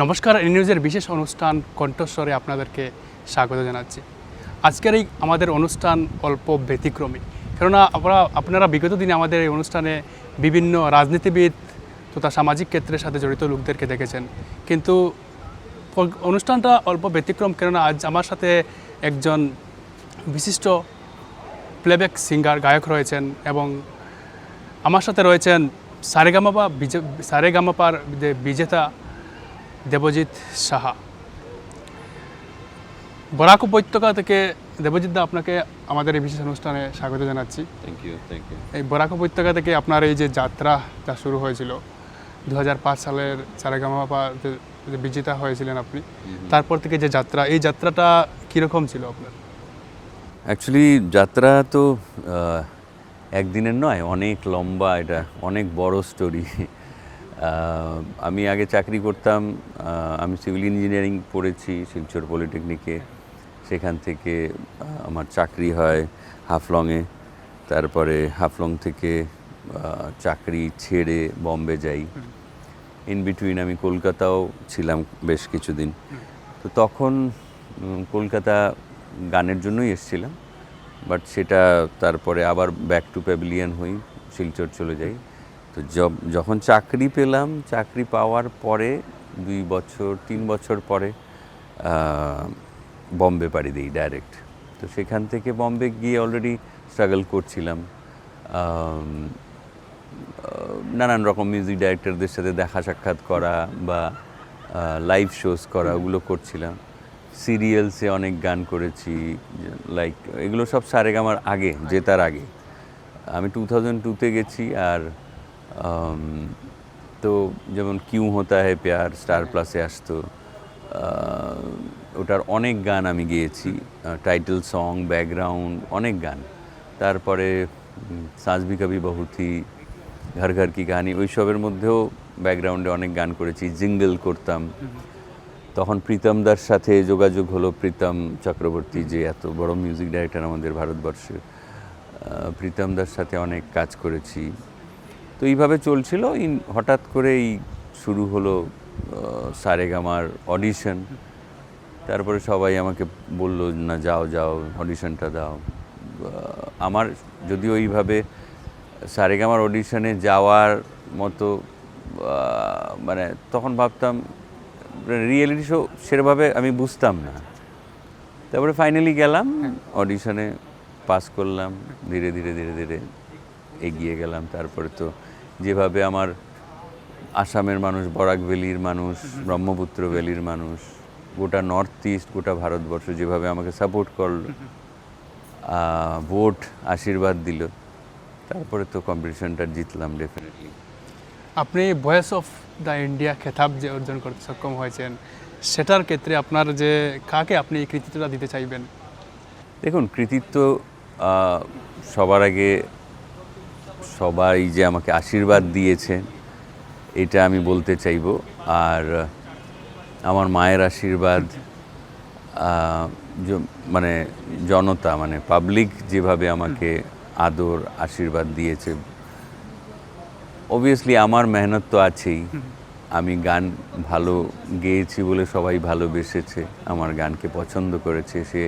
নমস্কার নিউজের বিশেষ অনুষ্ঠান কণ্ঠস্বরে আপনাদেরকে স্বাগত জানাচ্ছি। আজকের এই আমাদের অনুষ্ঠান অল্প ব্যতিক্রমী। কেননা আমরা, আপনারা বিগত দিনে আমাদের এই অনুষ্ঠানে বিভিন্ন রাজনীতিবিদ তথা সামাজিক ক্ষেত্রের সাথে জড়িত লোকদেরকে দেখেছেন। কিন্তু অনুষ্ঠানটা অল্প ব্যতিক্রম, কেননা আজ আমার সাথে একজন বিশিষ্ট প্লেব্যাক সিঙ্গার গায়ক রয়েছেন এবং আমার সাথে রয়েছেন সারেগামাপা বিজে, সারেগামাপার যে বিজেতা দেবজিৎ সাহা। বরাক উপত্যকা থেকে দেবজিৎ দা আপনাকে আমাদের এই বিশেষ অনুষ্ঠানে স্বাগত জানাচ্ছি। থ্যাংক ইউ থ্যাংক ইউ এই বরাক উপত্যকা থেকে আপনার এই যে যাত্রা যা শুরু হয়েছিল দু হাজার পাঁচ সালের সারেগামাপা বিজেতা হয়েছিলেন আপনি তারপর থেকে যে যাত্রা এই যাত্রাটা কীরকম ছিল আপনার? অ্যাকচুয়ালি যাত্রা তো একদিনের নয় অনেক লম্বা এটা অনেক বড় স্টোরি আমি আগে চাকরি করতাম আমি সিভিল ইঞ্জিনিয়ারিং পড়েছি শিলচর পলিটেকনিকে সেখান থেকে আমার চাকরি হয় হাফলংয়ে তারপরে হাফলং থেকে চাকরি ছেড়ে বম্বে যাই। ইন বিটুইন আমি কলকাতাও ছিলাম বেশ কিছুদিন। তো তখন কলকাতা গানের জন্যই এসেছিলাম। বাট সেটা তারপরে আবার ব্যাক টু প্যাভিলিয়ান হই শিলচর চলে যাই। তো যখন চাকরি পেলাম, চাকরি পাওয়ার পরে, দুই বছর, তিন বছর পরে বম্বে পাড়ি দিই ডাইরেক্ট তো সেখান থেকে বম্বে গিয়ে অলরেডি স্ট্রাগল করছিলাম। নানান রকম মিউজিক ডাইরেক্টরদের সাথে দেখা সাক্ষাৎ করা বা লাইভ শোজ করা, ওগুলো করছিলাম। সিরিয়ালসে অনেক গান করেছি লাইক এগুলো সব সারেগামার আগে, জেতার আগে। আমি টু থাউজেন্ড টুতে গেছি আর তো যেমন কিউ হতা হে প্যার স্টার প্লাসে আসতো। ওটার অনেক গান আমি গেয়েছি। টাইটেল সং ব্যাকগ্রাউন্ড অনেক গান। তারপরে সাজবি কবি বহুথি ঘর ঘর কি কাহানি ওইসবের মধ্যেও ব্যাকগ্রাউন্ডে অনেক গান করেছি। জিঙ্গল করতাম। তখন প্রীতম প্রীতমদার সাথে যোগাযোগ হলো প্রীতম চক্রবর্তী যে এত বড় মিউজিক ডাইরেক্টর আমাদের ভারতবর্ষে আহ, প্রীতমদার সাথে অনেক কাজ করেছি। তো এইভাবে চলছিল। ইন- হঠাৎ করেই শুরু হলো সারেগামার অডিশন। তারপরে সবাই আমাকে বলল, না, যাও যাও, অডিশনটা দাও। আমার যদিও এইভাবে সারেগামার অডিশনে যাওয়ার মতো মানে তখন ভাবতাম, রিয়েলিটি শো সেভাবে আমি বুঝতাম না। তারপরে ফাইনালি গেলাম, অডিশনে পাস করলাম, ধীরে ধীরে ধীরে ধীরে এগিয়ে গেলাম। তারপরে তো যেভাবে আমার আসামের মানুষ বরাক ভ্যালির মানুষ ব্রহ্মপুত্র ভ্যালির মানুষ গোটা নর্থ ইস্ট গোটা ভারতবর্ষ যেভাবে আমাকে সাপোর্ট করল ভোট আশীর্বাদ দিল তারপরে তো কম্পিটিশনটা জিতলাম ডেফিনেটলি আপনি ভয়েস অফ দ্য ইন্ডিয়া খেতাব যে অর্জন করতে সক্ষম হয়েছেন সেটার ক্ষেত্রে আপনার যে কাকে আপনি এই কৃতিত্বটা দিতে চাইবেন? দেখুন কৃতিত্ব সবার আগে সবাই যে আমাকে আশীর্বাদ দিয়েছে, এটা আমি বলতে চাইব। আর, আমার মায়ের আশীর্বাদ মানে জনতা মানে পাবলিক যেভাবে আমাকে আদর, আশীর্বাদ দিয়েছে। অবভিয়াসলি আমার মেহনত তো আছেই। আমি গান ভালো গেয়েছি বলে সবাই ভালোবেসেছে। আমার গানকে পছন্দ করেছে। সে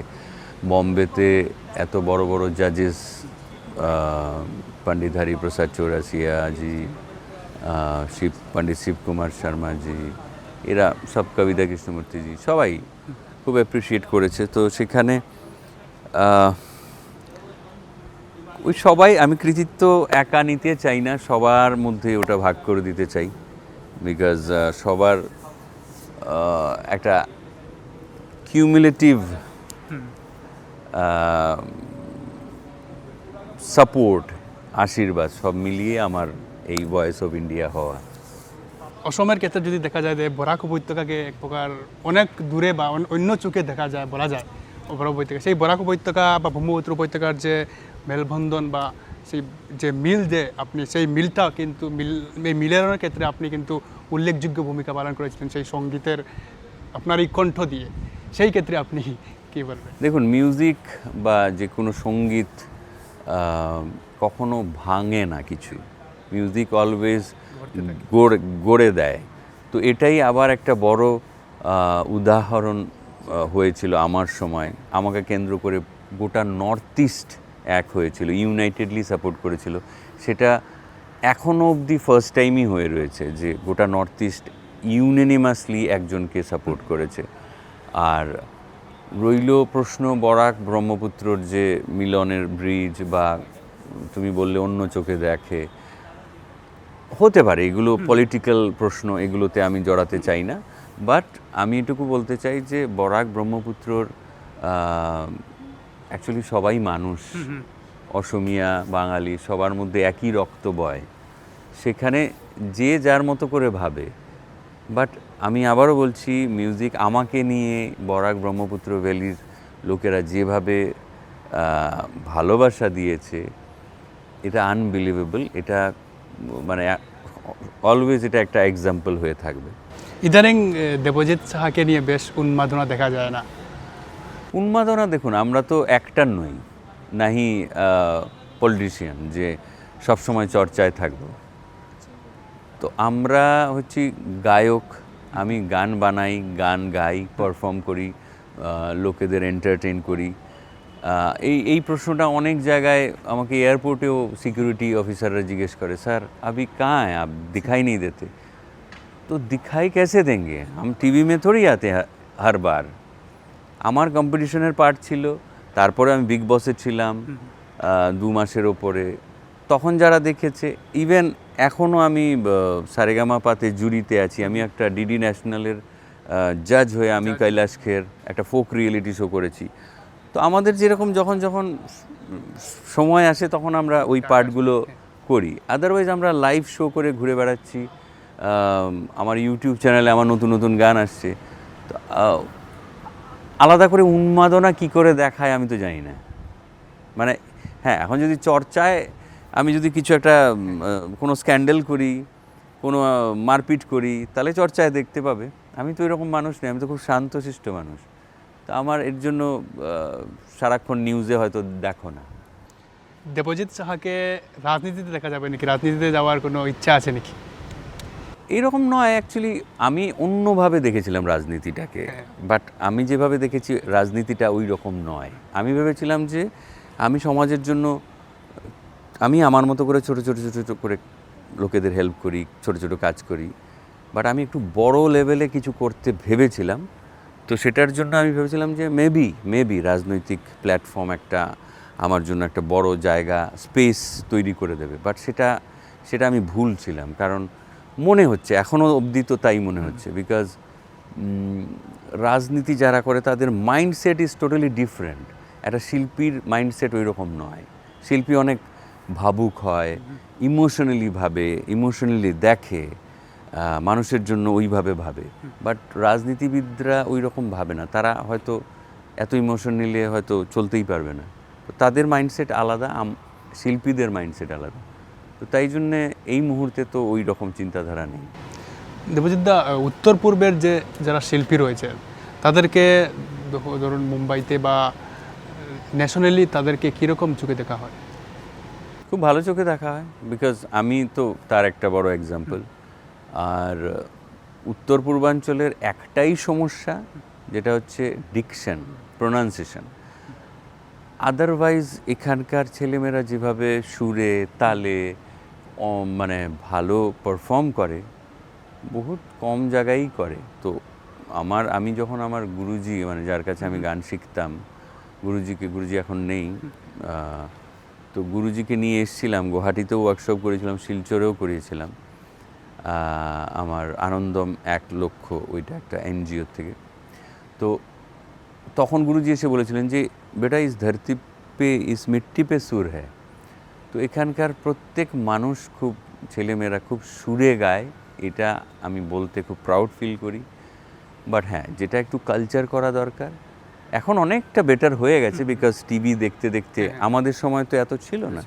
বম্বেতে এত বড় বড় জাজেস पंडित हरि प्रसाद चौरासिया जी আহ, শিব পণ্ডিত শিব কুমার শর্মা জি এরা সব কবিতা কৃষ্ণমূর্তি জি সবাই খুব অ্যাপ্রিসিয়েট করেছে তো সেখানে আহ, ওই সবাই আমি কৃতিত্ব একা নিতে চাই না সবার মধ্যে ওটা ভাগ করে দিতে চাই বিকজ সবার আহ, একটা কিউমুলেটিভ সাপোর্ট আশীর্বাদ সব মিলিয়ে আমার এই ভয়েস অফ ইন্ডিয়া হওয়া। অসমের ক্ষেত্রে যদি দেখা যায় যে বরাক উপত্যকাকে এক প্রকার অনেক দূরে বা অন- অন্য চোখে দেখা যায় বলা যায় বরাক উপত্যকা। সেই বরাক উপত্যকা বা ব্রহ্মপুত্র উপত্যকার যে মেলবন্ধন বা সেই যে মিল যে আপনি সেই মিলটা কিন্তু মিল এই মিলের ক্ষেত্রে আপনি কিন্তু উল্লেখযোগ্য ভূমিকা পালন করেছিলেন সেই সঙ্গীতের আপনার এই কণ্ঠ দিয়ে। সেই ক্ষেত্রে আপনি কী বলবেন? দেখুন মিউজিক বা যে কোনো সংগীত কখনো ভাঙে না কিছু মিউজিক অলওয়েজ গড়ে গড়ে দেয়। তো এটাই আবার একটা বড় উদাহরণ হয়েছিল আমার সময়। আমাকে কেন্দ্র করে গোটা নর্থ ইস্ট এক হয়েছিল ইউনাইটেডলি সাপোর্ট করেছিল। সেটা এখনও অবধি ফার্স্ট টাইমই হয়ে রয়েছে যে গোটা নর্থ ইস্ট ইউনানিমাসলি একজনকে সাপোর্ট করেছে। আর রইল প্রশ্ন বরাক ব্রহ্মপুত্রর যে মিলনের ব্রিজ বা তুমি বললে অন্য চোখে দেখে। হতে পারে এগুলো পলিটিক্যাল প্রশ্ন এগুলোতে আমি জড়াতে চাই না। বাট আমি এটুকু বলতে চাই যে বরাক ব্রহ্মপুত্রর অ্যাকচুয়ালি সবাই মানুষ। অসমিয়া বাঙালি সবার মধ্যে একই রক্ত বয় সেখানে যে যার মতো করে ভাবে। বাট আমি আবারও বলছি মিউজিক আমাকে নিয়ে বরাক ব্রহ্মপুত্র ভ্যালির লোকেরা যেভাবে ভালোবাসা দিয়েছে এটা আনবিলিভেবল এটা মানে অলওয়েজ এটা একটা এক্সাম্পল হয়ে থাকবে। ইদানিং দেবজিৎ সাহাকে নিয়ে বেশ উন্মাদনা দেখা যায় না। উন্মাদনা দেখুন আমরা তো অ্যাক্টার নই নাহি পলিটিশিয়ান যে সবসময় চর্চায় থাকব। তো আমরা হচ্ছি গায়ক আমি গান বানাই গান গাই পারফর্ম করি লোকেদের এন্টারটেন করি। এই এই প্রশ্নটা অনেক জায়গায় আমাকে এয়ারপোর্টেও সিকিউরিটি অফিসাররা জিজ্ঞেস করে স্যার अभी कहाँ हैं आप दिखाई नहीं देते तो दिखाई कैसे देंगे हम टीवी में थोड़ी आते हैं हर बार আমার কম্পিটিশনের পার্ট ছিল তারপরে আমি বিগ বসে ছিলাম আহ, দু মাসের ওপরে তখন যারা দেখেছে ইভেন এখনও আমি আহ, সারেগামা পাতে জুরিতে আছি আমি একটা ডিডি ন্যাশনালের জাজ হয়ে আমি কৈলাস খের একটা ফোক রিয়েলিটি শো করেছি তো আমাদের যেরকম যখন যখন সময় আসে তখন আমরা ওই পার্টগুলো করি। আদারওয়াইজ আমরা লাইভ শো করে ঘুরে বেড়াচ্ছি। আমার ইউটিউব চ্যানেলে আমার নতুন নতুন গান আসছে। তো আলাদা করে উন্মাদনা কি করে দেখায় আমি তো জানি না। মানে হ্যাঁ এখন যদি চর্চায় আমি যদি কিছু একটা কোনো স্ক্যান্ডেল করি কোনো মারপিট করি তাহলে চর্চায় দেখতে পাবে। আমি তো এরকম মানুষ নই আমি তো খুব শান্তশিষ্ট মানুষ। তো আমার এর জন্য সারাক্ষণ নিউজে হয়তো দেখো না। দেবজিৎ সাহাকে রাজনীতিতে দেখা যাবে নাকি? রাজনীতিতে যাওয়ার কোনো ইচ্ছা আছে নাকি? এইরকম নয় অ্যাকচুয়ালি আমি অন্যভাবে দেখেছিলাম রাজনীতিটাকে। বাট আমি যেভাবে দেখেছি রাজনীতিটা ওই রকম নয়। আমি ভেবেছিলাম যে আমি সমাজের জন্য আমি আমার মতো করে ছোট ছোট ছোট ছোট করে লোকেদের হেল্প করি ছোট ছোট কাজ করি। বাট আমি একটু বড় লেভেলে কিছু করতে ভেবেছিলাম। তো সেটার জন্য আমি ভেবেছিলাম যে মেবি মেবি রাজনৈতিক প্ল্যাটফর্ম একটা আমার জন্য একটা বড় জায়গা স্পেস তৈরি করে দেবে। বাট সেটা সেটা আমি ভুল ছিলাম। কারণ মনে হচ্ছে এখনও অবধি তো তাই মনে হচ্ছে। বিকজ রাজনীতি যারা করে তাদের মাইন্ডসেট ইজ টোটালি ডিফারেন্ট একটা শিল্পীর মাইন্ডসেট ওই রকম নয়। শিল্পী অনেক ভাবুক হয় ইমোশনালি ভাবে ইমোশনালি দেখে। মানুষের জন্য ওইভাবে ভাবে। বাট রাজনীতিবিদরা ওই রকম ভাবে না। তারা হয়তো এত ইমোশন নিলে হয়তো চলতেই পারবে না। তো তাদের মাইন্ডসেট আলাদা শিল্পীদের মাইন্ডসেট আলাদা। তো তাই জন্যে এই মুহূর্তে তো ওই রকম চিন্তাধারা নেই। দেবজিৎ দা উত্তর পূর্বের যে যারা শিল্পী রয়েছে তাদেরকে ধরুন মুম্বাইতে বা ন্যাশনালি তাদেরকে কীরকম চোখে দেখা হয়? খুব ভালো চোখে দেখা হয়। বিকজ আমি তো তার একটা বড় এক্সাম্পল আর উত্তর পূর্বাঞ্চলের একটাই সমস্যা, যেটা হচ্ছে ডিকশন প্রোনাউন্সিয়েশন আদারওয়াইজ এখানকার ছেলেমেয়েরা যেভাবে সুরে, তালে মানে ভালো পারফর্ম করে, বহুত কম জায়গায়ই করে। তো আমার, আমি যখন আমার গুরুজি মানে যার কাছে আমি গান শিখতাম, গুরুজিকে, গুরুজি এখন নেই তো গুরুজিকে নিয়ে এসেছিলাম, গুয়াহাটিতেও ওয়ার্কশপ করেছিলাম, শিলচরেও করিয়েছিলাম। আমার আনন্দম এক লক্ষ ওইটা একটা এনজিওর থেকে। তো তখন গুরুজি এসে বলেছিলেন যে বেটা ইস ধরতি পে ইস মিট্টি পে সুর হ্যায়। তো এখানকার প্রত্যেক মানুষ খুব ছেলেমেয়েরা খুব সুরে গায় এটা আমি বলতে খুব প্রাউড ফিল করি। বাট হ্যাঁ যেটা একটু কালচার করা দরকার। এখন অনেকটা বেটার হয়ে গেছে বিকজ টিভি দেখতে দেখতে আমাদের সময় তো এত ছিল না।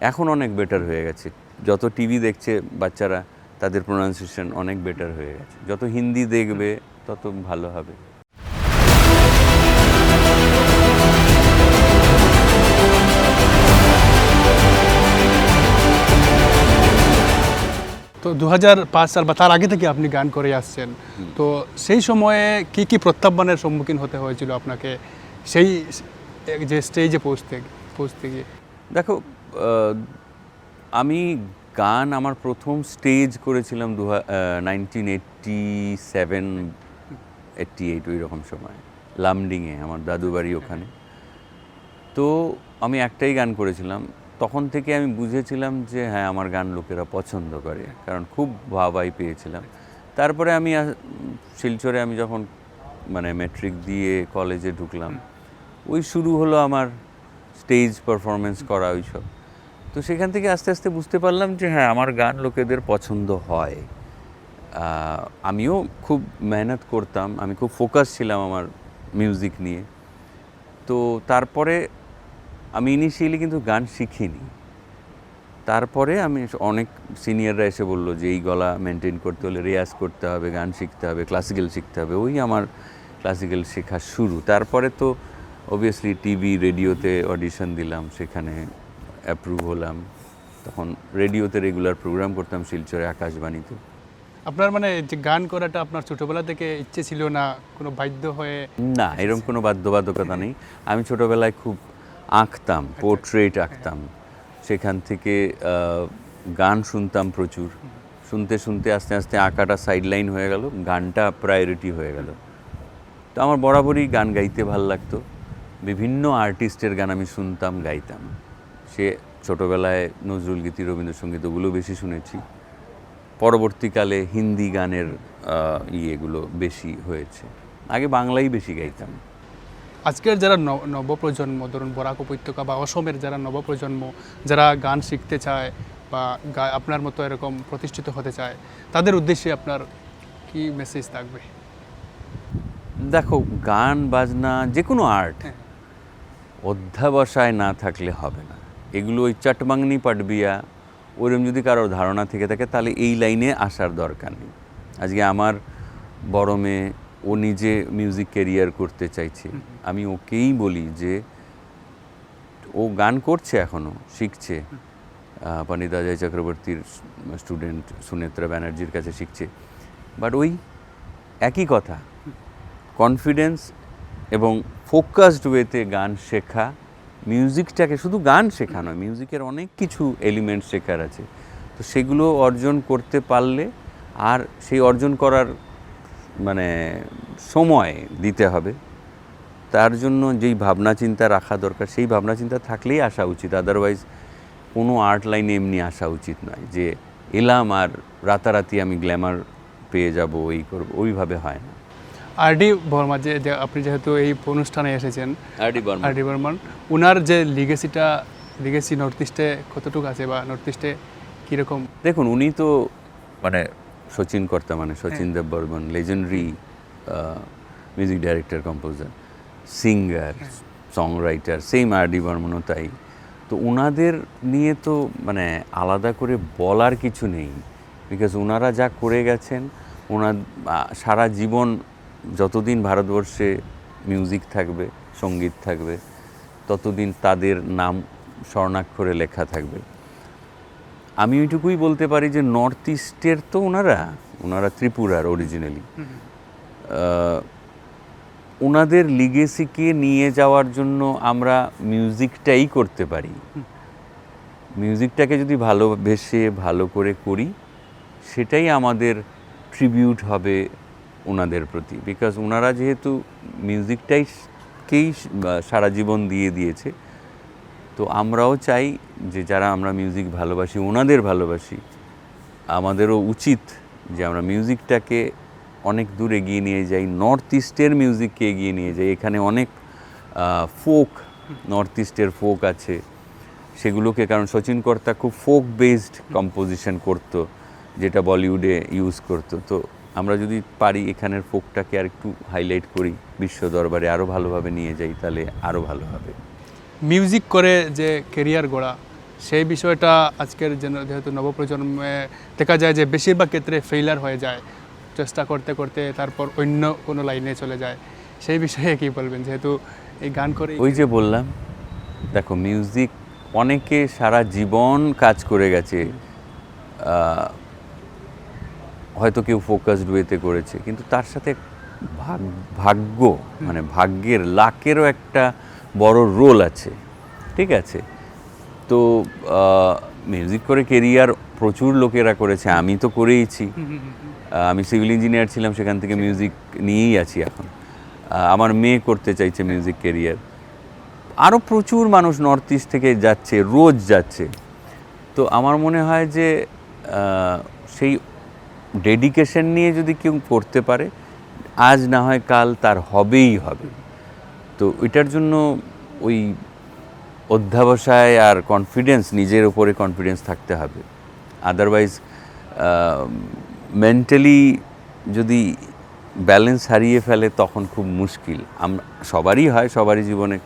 এখন অনেক বেটার হয়ে গেছে। যত টিভি দেখছে বাচ্চারা তাদের প্রোনাউন্সিয়েশন অনেক বেটার হয়ে গেছে। যত হিন্দি দেখবে তত ভালো হবে। তো দু হাজার পাঁচ সাল বা তার আগে থেকে আপনি গান করে আসছেন। তো সেই সময়ে কি কি প্রত্যাহ্বানের সম্মুখীন হতে হয়েছিল আপনাকে? সেই যে স্টেজে পৌঁছতে পৌঁছতে গিয়ে। দেখো আমি গান আমার প্রথম স্টেজ করেছিলাম দু nineteen eighty seven eighty eight ওই রকম সময় লামডিংয়ে আমার দাদু বাড়ি ওখানে। তো আমি একটাই গান করেছিলাম। তখন থেকে আমি বুঝেছিলাম যে হ্যাঁ আমার গান লোকেরা পছন্দ করে কারণ খুব ভাবাই পেয়েছিলাম। তারপরে আমি শিলচরে আমি যখন মানে মেট্রিক দিয়ে কলেজে ঢুকলাম ওই শুরু হলো আমার স্টেজ পারফরমেন্স করা ওইসব। তো সেখান থেকে আস্তে আস্তে বুঝতে পারলাম যে হ্যাঁ আমার গান লোকেদের পছন্দ হয়। আমিও খুব মেহনত করতাম, আমি খুব ফোকাস ছিলাম আমার মিউজিক নিয়ে। তো তারপরে আমি ইনিশিয়ালি কিন্তু গান শিখিনি। তারপরে আমি অনেক সিনিয়ররা এসে বলল যে, এই গলা মেনটেন করতে হলে রেয়াজ করতে হবে, গান শিখতে হবে ক্লাসিক্যাল শিখতে হবে। ওই আমার ক্লাসিক্যাল শেখা শুরু। তারপরে তো অবভিয়াসলি টিভি রেডিওতে অডিশন দিলাম, সেখানে অ্যাপ্রুভ হলাম তখন রেডিওতে রেগুলার প্রোগ্রাম করতাম শিলচরে আকাশবাণীতে। আপনার মানে যে গান করাটা আপনার ছোটবেলা থেকে ইচ্ছে ছিল না কোনো বাধ্য হয়ে? না এরকম কোনো বাধ্যবাধকতা নেই। আমি ছোটোবেলায় খুব আঁকতাম পোর্ট্রেট আঁকতাম। সেখান থেকে গান শুনতাম প্রচুর। শুনতে শুনতে আস্তে আস্তে আঁকাটা সাইডলাইন হয়ে গেল গানটা প্রায়োরিটি হয়ে গেল। তো আমার বরাবরই গান গাইতে ভালো লাগতো। বিভিন্ন আর্টিস্টের গান আমি শুনতাম গাইতাম। সে ছোটোবেলায় নজরুল গীতি রবীন্দ্রসঙ্গীত ওগুলো বেশি শুনেছি। পরবর্তীকালে হিন্দি গানের ইয়েগুলো বেশি হয়েছে। আগে বাংলাই বেশি গাইতাম। আজকের যারা নবপ্রজন্ম ধরুন বরাক উপত্যকা বা অসমের যারা নবপ্রজন্ম যারা গান শিখতে চায় বা আপনার মতো এরকম প্রতিষ্ঠিত হতে চায় তাদের উদ্দেশ্যে আপনার কি মেসেজ থাকবে? দেখো গান বাজনা যে কোনো আর্ট হ্যাঁ। অধ্যাবসায় না থাকলে হবে না। এগুলো ওই চটবাংনি পাটবিয়া, ওরম যদি কারোর ধারণা থেকে থাকে, তাহলে এই লাইনে আসার দরকার নেই। আজকে আমার বড় মেয়ে, ও নিজে মিউজিক ক্যারিয়ার করতে চাইছে। আমি ওকেই বলি যে, ও গান করছে এখনও শিখছে। পণ্ডিত অজয় চক্রবর্তীর স্টুডেন্ট সুনেত্রা ব্যানার্জির কাছে শিখছে। বাট ওই একই কথা কনফিডেন্স এবং ফোকাসড ওয়েতে গান শেখা মিউজিকটাকে শুধু গান শেখা নয় মিউজিকের অনেক কিছু এলিমেন্ট শেখার আছে। তো সেগুলো অর্জন করতে পারলে আর সেই অর্জন করার মানে সময় দিতে হবে। তার জন্য যেই ভাবনা চিন্তা রাখা দরকার, সেই ভাবনা চিন্তা থাকলেই আসা উচিত। আদারওয়াইজ কোনো আর্ট লাইনে এমনি আসা উচিত নয় যে এলাম আর রাতারাতি আমি গ্ল্যামার পেয়ে যাব, এই করব, ওইভাবে হয় না। আর ডি বর্মা যে আপনি যেহেতু এই অনুষ্ঠানে এসেছেন R D Burman. R D Burman ওনার যে লিগেসিটা লিগেসি নর্থ ইস্টে কতটুকু আছে বা নর্থ ইস্টে কীরকম? দেখুন উনি তো মানে সচিন কর্তা মানে Sachin Dev Burman legendary music director composer singer song writer same R D বর্মনও তাই। তো ওনাদের নিয়ে তো মানে আলাদা করে বলার কিছু নেই বিকজ ওনারা যা করে গেছেন ওনার সারা জীবন যতদিন ভারতবর্ষে মিউজিক থাকবে সংগীত থাকবে ততদিন তাদের নাম স্বর্ণাক্ষরে লেখা থাকবে। আমি ওইটুকুই বলতে পারি যে নর্থ ইস্টের তো ওনারা ওনারা ত্রিপুরার অরিজিনালি ওনাদের লিগেসিকে নিয়ে যাওয়ার জন্য আমরা মিউজিকটাই করতে পারি। মিউজিকটাকে যদি ভালোবেসে ভালো করে করি সেটাই আমাদের ট্রিবিউট হবে ওনাদের প্রতি। বিকজ ওনারা যেহেতু মিউজিকটাই কেই সারা জীবন দিয়ে দিয়েছে, তো আমরাও চাই যে যারা আমরা মিউজিক ভালোবাসি ওনাদের ভালোবাসি, আমাদেরও উচিত যে আমরা মিউজিকটাকে অনেক দূর এগিয়ে নিয়ে যাই নর্থ ইস্টের মিউজিককে এগিয়ে নিয়ে যাই। এখানে অনেক ফোক নর্থ ইস্টের ফোক আছে। সেগুলোকে, কারণ সচিন কর্তা খুব ফোক বেসড কম্পোজিশন করতো, যেটা বলিউডে ইউজ করতো। তো আমরা যদি পারি এখানের ফোকটাকে আর একটু হাইলাইট করি বিশ্ব দরবারে আরও ভালোভাবে নিয়ে যাই তাহলে আরও ভালো হবে। মিউজিক করে যে কেরিয়ার গড়া সেই বিষয়টা আজকের যেহেতু নবপ্রজন্মে দেখা যায় যে বেশিরভাগ ক্ষেত্রে ফেইলার হয়ে যায় চেষ্টা করতে করতে তারপর অন্য কোনো লাইনে চলে যায়। সেই বিষয়ে কি বলবেন? যেহেতু এই গান করে ওই যে বললাম দেখো মিউজিক অনেকে সারা জীবন কাজ করে গেছে হয়তো কেউ ফোকাসড ওয়েতে করেছে কিন্তু তার সাথে ভাগ ভাগ্য মানে ভাগ্যের লাকেরও একটা বড় রোল আছে ঠিক আছে? তো মিউজিক করে কেরিয়ার প্রচুর লোকেরা করেছে আমি তো করেইছি। আমি সিভিল ইঞ্জিনিয়ার ছিলাম সেখান থেকে মিউজিক নিয়েই আছি এখন। আমার মেয়ে করতে চাইছে মিউজিক কেরিয়ার আরও প্রচুর মানুষ নর্থ ইস্ট থেকে যাচ্ছে রোজ যাচ্ছে। তো আমার মনে হয় যে সেই ডেডিকেশন নিয়ে যদি কেউ করতে পারে, আজ না হয় কাল তার হবেই হবে। তো ওইটার জন্য ওই অধ্যাবসায় আর কনফিডেন্স নিজের ওপরে কনফিডেন্স থাকতে হবে। আদারওয়াইজ মেন্টালি যদি ব্যালেন্স হারিয়ে ফেলে, তখন খুব মুশকিল। আমরা সবারই হয়, সবারই জীবনে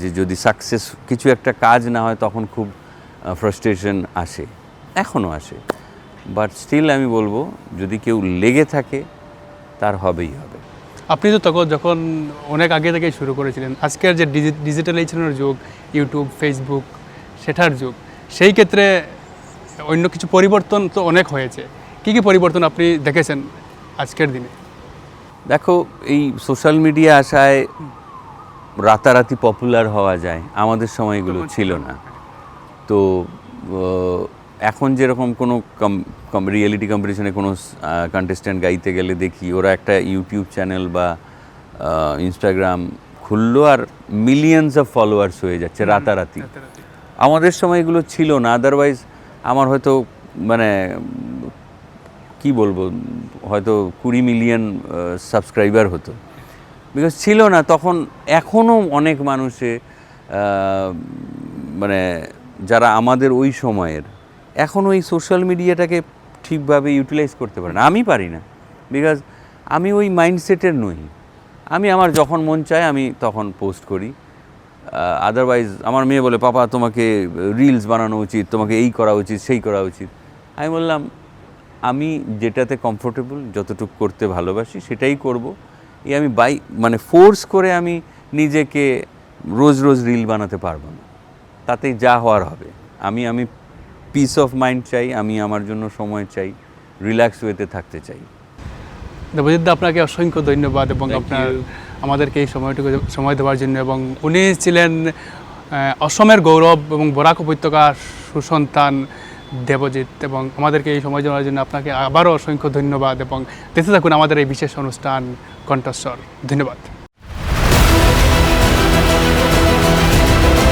যে যদি সাকসেস কিছু একটা কাজ না হয়, তখন খুব ফ্রাস্ট্রেশন আসে। এখনও আসে। বাট স্টিল আমি বলব যদি কেউ লেগে থাকে তার হবেই হবে। আপনি তো তখন যখন অনেক আগে থেকে শুরু করেছিলেন আজকের যে ডিজিটালাইজেশনের যুগ ইউটিউব ফেসবুক সেটার যুগ সেই ক্ষেত্রে অন্য কিছু পরিবর্তন তো অনেক হয়েছে। কি কি পরিবর্তন আপনি দেখেছেন আজকের দিনে? দেখো এই সোশ্যাল মিডিয়া আসায় রাতারাতি পপুলার হওয়া যায় আমাদের সময়গুলো ছিল না। তো এখন যেরকম কোনো কম রিয়েলিটি কম্পিটিশনে কোনো কন্টেস্ট্যান্ট গাইতে গেলে দেখি ওরা একটা ইউটিউব চ্যানেল বা ইনস্টাগ্রাম খুললো আর মিলিয়নস অফ ফলোয়ার্স হয়ে যাচ্ছে রাতারাতি। আমাদের সময় এগুলো ছিল না আদারওয়াইজ আমার হয়তো মানে কি বলব হয়তো কুড়ি মিলিয়ন সাবস্ক্রাইবার হতো। বিকজ ছিল না তখন এখনও অনেক মানুষে মানে যারা আমাদের ওই সময়ের এখন ওই সোশ্যাল মিডিয়াটাকে ঠিকভাবে ইউটিলাইজ করতে পারে না। আমি পারি না। বিকজ আমি ওই মাইন্ডসেটের নই। আমি আমার যখন মন চায়, আমি তখন পোস্ট করি। আদারওয়াইজ আমার মেয়ে বলে, পাপা, তোমাকে রিলস বানানো উচিত, তোমাকে এই করা উচিত, সেই করা উচিত। আমি বললাম, আমি যেটাতে কমফোর্টেবল যতটুকু করতে ভালোবাসি, সেটাই করব। এই আমি বাই মানে ফোর্স করে আমি নিজেকে রোজ রোজ রিল বানাতে পারব না। তাতে যা হওয়ার হবে। আমি আমি পিস অফ মাইন্ড চাই আমি আমার জন্য সময় চাই রিল্যাক্স ওয়েতে থাকতে চাই। দেবজিৎ আপনাকে অসংখ্য ধন্যবাদ এবং আপনার আমাদেরকে এই সময়টুকু সময় দেওয়ার জন্য এবং উনি ছিলেন অসমের গৌরব এবং বরাক উপত্যকার সুসন্তান দেবজিৎ এবং আমাদেরকে এই সময় দেওয়ার জন্য আপনাকে আবারও অসংখ্য ধন্যবাদ এবং দেখতে থাকুন আমাদের এই বিশেষ অনুষ্ঠান কণ্ঠস্বর। ধন্যবাদ।